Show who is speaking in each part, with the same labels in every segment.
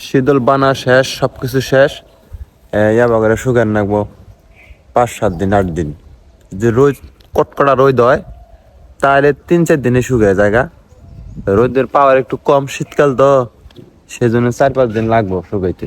Speaker 1: শীতল বানা শেষ সব কিছু শেষ ইয়াবা করে সুগার নাকবো পাঁচ, সাত দিন, আট দিন। যদি রোজ কটকটা রোদ হয়, তাহলে তিন, চার দিনে শুকায় জায়গা। রোদের পাওয়ার একটু কম শীতকাল তো, সেজন্য চার, পাঁচ দিন লাগবো শুকাইতে।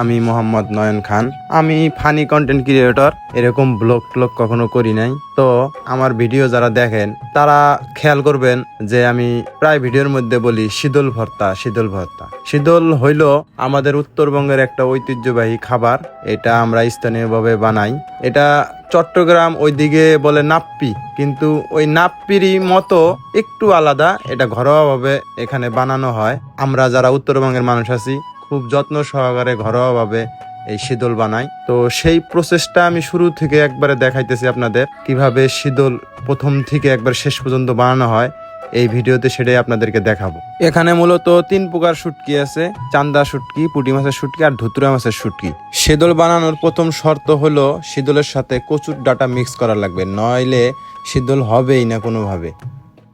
Speaker 2: আমি মোহাম্মদ নয়ন খান। আমি ফানি কন্টেন্ট ক্রিয়েটর এরকম ব্লগ ট্লগ কখনো করি নাই। তো আমার ভিডিও যারা দেখেন, তারা খেয়াল করবেন যে আমি প্রায় ভিডিওর মধ্যে বলি শীতল ভর্তা শীতল ভর্তা। শীতল হইল আমাদের উত্তরবঙ্গের একটা ঐতিহ্যবাহী খাবার, এটা আমরা স্থানীয়ভাবে বানাই। এটা চট্টগ্রাম ওইদিকে বলে নাপ্পি, কিন্তু ওই নাপ্পিরই মতো একটু আলাদা, এটা ঘরোয়াভাবে এখানে বানানো হয়। আমরা যারা উত্তরবঙ্গের মানুষ আছি খুব যত্ন সহকারে ঘরোয়াভাবে এই শীতল বানাই। তো সেই প্রসেসটা আমি শুরু থেকে একবারে দেখাইতেছি আপনাদের, কীভাবে শীতল প্রথম থেকে একবার শেষ পর্যন্ত বানানো হয়, এই ভিডিওতে সেটাই আপনাদেরকে দেখাবো। এখানে মূলত তিন প্রকার শুটকি আছে, চান্দা শুটকি, পুঁটি মাছের শুটকি আর ধুতুরা মাছের শুটকি। শীতল বানানোর প্রথম শর্ত হলো শীতলের সাথে কচুর ডাটা মিক্স করা লাগবে, নইলে শীতল হবেই না কোনোভাবে।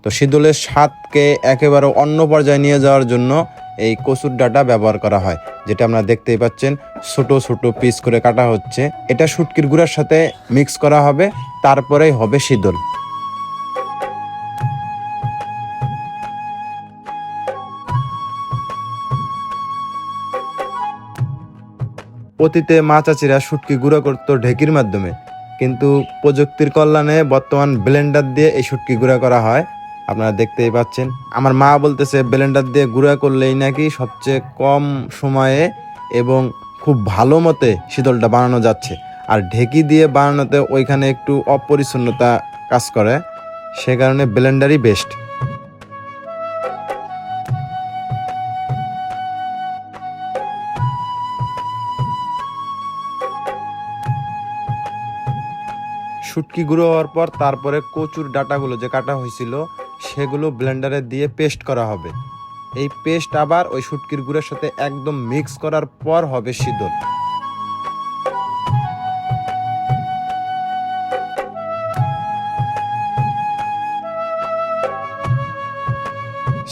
Speaker 2: তো শীতলের স্বাদকে একেবারে অন্য পর্যায়ে নিয়ে যাওয়ার জন্য এই কচুর ডাটা ব্যবহার করা হয়, যেটা আমরা দেখতেই পাচ্ছেন, ছোট ছোট পিস করে কাটা হচ্ছে। এটা শুটকির গুঁড়ার সাথে মিক্স করা হবে, তারপরেই হবে শীতল। অতীতে মা চাচিরা শুটকি গুঁড়ো করতো ঢেকির মাধ্যমে, কিন্তু প্রযুক্তির কল্যাণে বর্তমান ব্লেন্ডার দিয়ে এই শুটকি গুঁড়া করা হয়। আপনারা দেখতেই পাচ্ছেন। আমার মা বলতেছে, ব্লেন্ডার দিয়ে গুঁড়া করলেই নাকি সবচেয়ে কম সময়ে এবং খুব ভালো মতে শীতলটা বানানো যাচ্ছে। আর ঢেকি দিয়ে বানানোতে ওইখানে একটু অপরিচ্ছন্নতা কাজ করে। সে কারণে ব্লেন্ডারই বেস্ট। শুটকি গুঁড়ো হওয়ার পর তারপরে কচুর ডাটাগুলো যে কাটা হয়েছিল সেগুলো ব্লেন্ডারে দিয়ে পেস্ট করা হবে। এই পেস্ট আবার ওই শুটকির গুঁড়ের সাথে একদম মিক্স করার পর হবে শীতল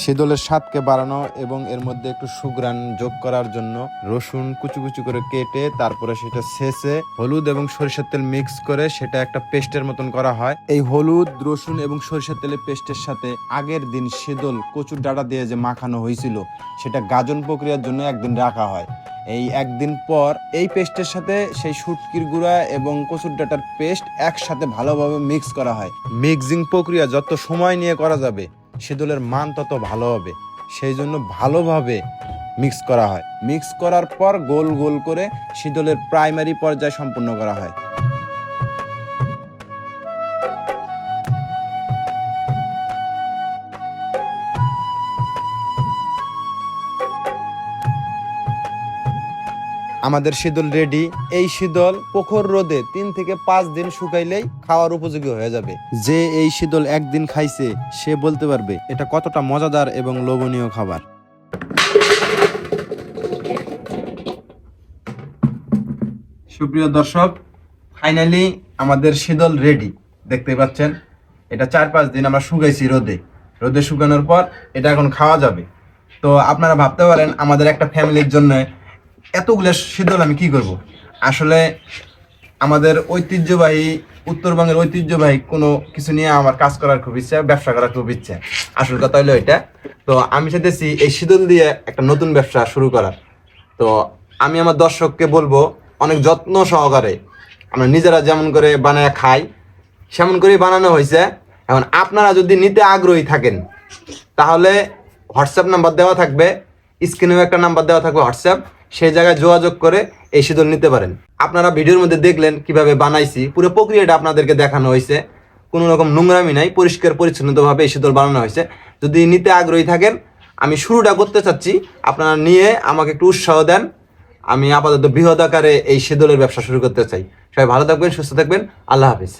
Speaker 2: শীতলের স্বাদকে বাড়ানো এবং এর মধ্যে একটু সুগ্রান যোগ করার জন্য রসুন কুচু কুচু করে কেটে তারপরে সেটা ছেঁচে হলুদ এবং সরিষার তেল মিক্স করে সেটা একটা পেস্টের মতন করা হয়। এই হলুদ, রসুন এবং সরিষার তেলের পেস্টের সাথে আগের দিন শীতল কচুর ডাটা দিয়ে যে মাখানো হয়েছিল, সেটা গাজন প্রক্রিয়ার জন্য একদিন রাখা হয়। এই একদিন পর এই পেস্টের সাথে সেই শুটকির গুঁড়া এবং কচুর ডাটার পেস্ট একসাথে ভালোভাবে মিক্স করা হয়। মিক্সিং প্রক্রিয়া যত সময় নিয়ে করা যাবে শীতলের মান তত ভালো হবে, সেই জন্য ভালোভাবে মিক্স করা হয়। মিক্স করার পর গোল গোল করে শীতলের প্রাইমারি পর্যায়ে সম্পূর্ণ করা হয়। আমাদের শীতল রেডি। এই শীতল পোখর রোদে তিন থেকে পাঁচ দিন শুকাইলেই খাওয়ার উপযোগী হয়ে যাবে। যে এই শীতল একদিন খাইছে, সে বলতে পারবে, এটা কতটা মজাদার এবং লোভনীয় খাবার। সুপ্রিয় দর্শক ফাইনালি আমাদের শীতল রেডি। দেখতে পাচ্ছেন, এটা চার পাঁচ দিন আমরা শুকাইছি রোদে। রোদে শুকানোর পর এটা এখন খাওয়া যাবে। তো আপনারা ভাবতে পারেন, আমাদের একটা ফ্যামিলির জন্য এতগুলো শীতল আমি কি করব? আসলে আমাদের ঐতিহ্যবাহী, উত্তরবঙ্গের ঐতিহ্যবাহী কোনো কিছু নিয়ে আমার কাজ করার খুব ইচ্ছা, ব্যবসা করার খুব ইচ্ছা। আসল কথা হলো এটা। তো আমি চাইতেছি এই শীতল দিয়ে একটা নতুন ব্যবসা শুরু করার। তো আমি আমার দর্শককে বলব, অনেক যত্ন সহকারে আমরা নিজেরা যেমন করে বানায় খাই, সেমন করেই বানানো হয়েছে। এখন আপনারা যদি নিতে আগ্রহী থাকেন, তাহলে হোয়াটসঅ্যাপ নাম্বার দেওয়া থাকবে। স্ক্রিনেও একটা নাম্বার দেওয়া থাকবে হোয়াটসঅ্যাপ। সেই জায়গায় যোগাযোগ করে এই শীতল নিতে পারেন। আপনারা ভিডিওর মধ্যে দেখলেন কীভাবে বানাইছি, পুরো প্রক্রিয়াটা আপনাদেরকে দেখানো হয়েছে। কোনো রকম নোংরামি নাই, পরিষ্কার, পরিচ্ছন্নতাভাবে এই শীতল বানানো হয়েছে। যদি নিতে আগ্রহী থাকেন, আমি শুরুটা করতে চাচ্ছি। আপনারা নিয়ে আমাকে একটু উৎসাহ দেন। আমি আপাতত বৃহৎ আকারে এই শীতলের ব্যবসা শুরু করতে চাই। সবাই ভালো থাকবেন, সুস্থ থাকবেন। আল্লাহ হাফিজ।